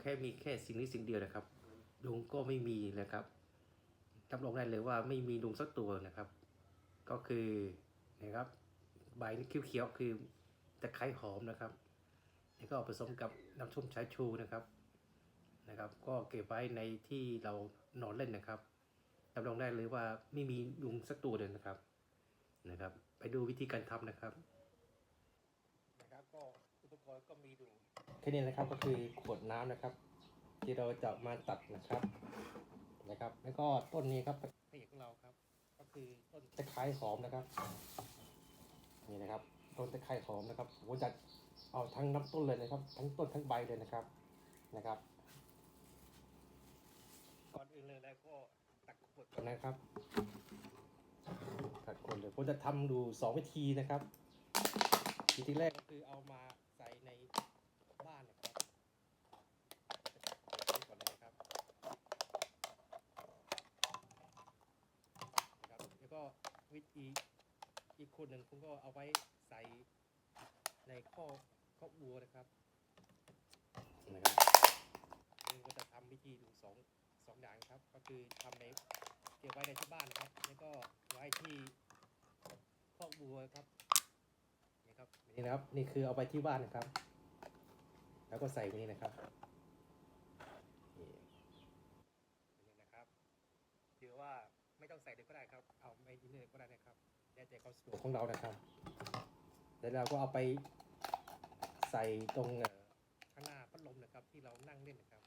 แค่มีแค่สิ่งนี้สิ่งเดียวนะครับลุงก็ไม่มีนะครับรับรองได้เลยว่าไม่มีลุงสักตัวนะครับ ก็คือนะครับใบนี่เขียวๆคือตะไคร้หอมนะครับแล้วก็ผสมกับน้ำส้มสายชูนะครับนะครับ ก็เก็บไว้ในที่เรานอนเล่นนะครับรับรองได้เลยว่าไม่มีลุงสักตัวเลยนะครับนะครับ ไปดูวิธีการทำนะครับนะครับก็ กรณ์ก็มีดูแค่นี้นะครับก็คือขวดน้ำนะครับ ที่เราจะมาตัดนะครับนะครับ แล้วก็ต้นนี้ครับพระเอกของเราครับ ก็คือต้นตะไคร้หอมนะครับ นี่นะครับ ต้นตะไคร้หอมนะครับผมจะเอาทั้งน้ำต้นเลยนะครับ ทั้งต้นทั้งใบเลยนะครับนะครับก่อนอื่นเลยแล้วก็ตักขวดก่อนนะครับตักขวดเลยผมจะทำดูสองวิธีนะครับวิธีแรกก็คือเอามาใส่ในบ้านนะครับแบบนี้ก่อนเลยนะครับนะครับ แล้วก็ วิธีอีกคนหนึ่งผมก็เอาไว้ใส่ในข้อข้อวัวนะครับนะครับนี่ก็จะทำวิธีดูสองสองอย่างครับ ก็คือทำในเก็บไว้ในที่บ้านนะครับ แล้วก็ไว้ที่ข้อวัวครับนี่ครับนี่นะครับนี่คือเอาไปที่บ้านนะครับ แล้วก็ใส่ตรงนี้นะครับนี่นี่นะครับหรือว่าไม่ต้องใส่เลยก็ได้ครับ เอาไม่ยินเลยก็ได้นะครับ แล้วแต่ความสะดวกของเรานะครับแล้วเราก็เอาไปใส่ตรงเอ่อข้างหน้าพัดลมนะครับ ที่เรานั่งเล่นนะครับ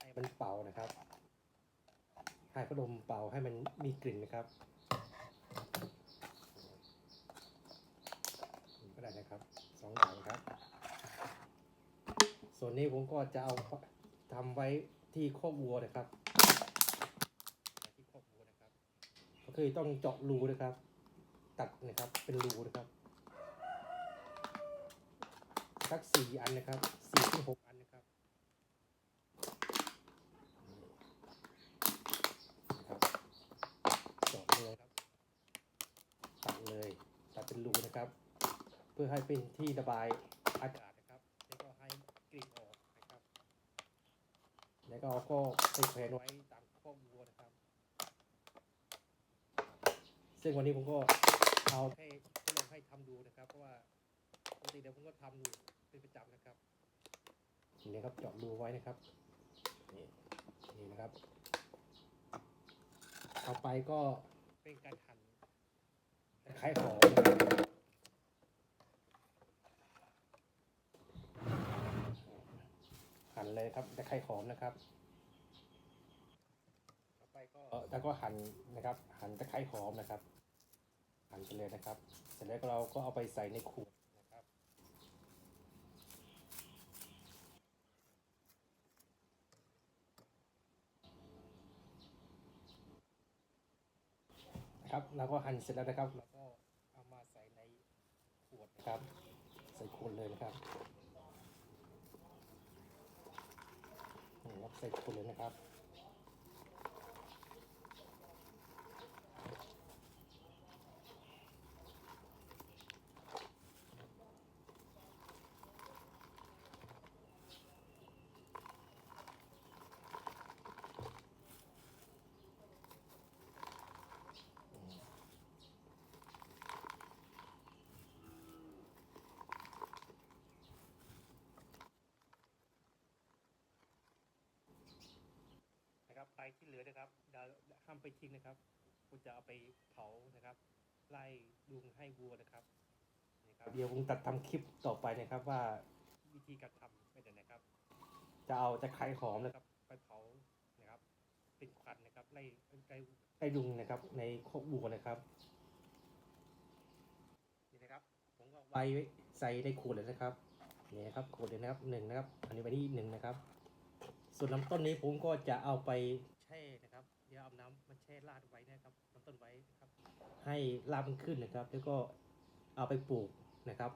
ให้มันเป่านะครับให้พัดลมเป่าให้มันมีกลิ่นนะครับก็ได้นะครับสองอย่างครับ ส่วนนี้ผมก็จะเอาทำไว้ที่คอกวัวนะครับ ที่คอกวัวนะครับ ก็คือต้องเจาะรูนะครับ ตัดนะครับ เป็นรูนะครับสักสี่อันนะครับสี่ถึงหกอันนะครับนะครับเจาะเลยครับ ตัดเลยตัดเป็นรูนะครับ เพื่อให้เป็นที่ระบายอากาศนะครับ แล้วก็ให้กลิ่นออกนะครับ แล้วก็เอาก็ไปแขวนไว้ตามข้อวัวนะครับ ซึ่งวันนี้ผมก็ เอาให้ทดลองให้ทำดูนะครับ เพราะว่าปกติเดี๋ยวผมก็ทำอยู่เป็นประจำนะครับนี่นะครับเจาะรูไว้นะครับนี่นี่นะครับต่อไปก็เป็นการหั่นตะไคร้หอมนะครับหั่นเลยครับตะไคร้หอมนะครับต่อไปก็แล้วก็หั่นนะครับ หั่นตะไคร้หอมนะครับ หั่นไปเลยนะครับ เสร็จแล้วเราก็เอาไปใส่ในขวดนะครับนะครับเราก็หั่นเสร็จแล้วนะครับเราก็เอามาใส่ในขวดนะครับ ใส่ขวดเลยนะครับนี่ครับใส่ขวดเลยนะครับ ไปที่เหลือนะครับอย่าห้ามไปทิ้งนะครับคุณจะเอาไปเผานะครับ ไล่ลุงให้วัวนะครับนี่ครับเดี๋ยวผมตัดทำคลิปต่อไปนะครับว่าวิธีการทำเป็นยังไงนะครับจะเอาจะไข่หอมนะครับไปเผานะครับ เป็นควันนะครับไล่ไล่ไล่ลุงนะครับ ในโคกวัวนะครับนี่นะครับผมก็ไว้ใส่ในขวดเลยนะครับนี่นะครับขวดเลยนะครับหนึ่งนะครับ อันนี้ไว้ที่หนึ่งนะครับ ส่วนลำต้นนี้ผมก็จะเอาไปแช่นะครับ เอาน้ำมาแช่ราดไว้นะครับน้ำต้นไว้นะครับ ให้รากมันขึ้นนะครับ แล้วก็เอาไปปลูกนะครับ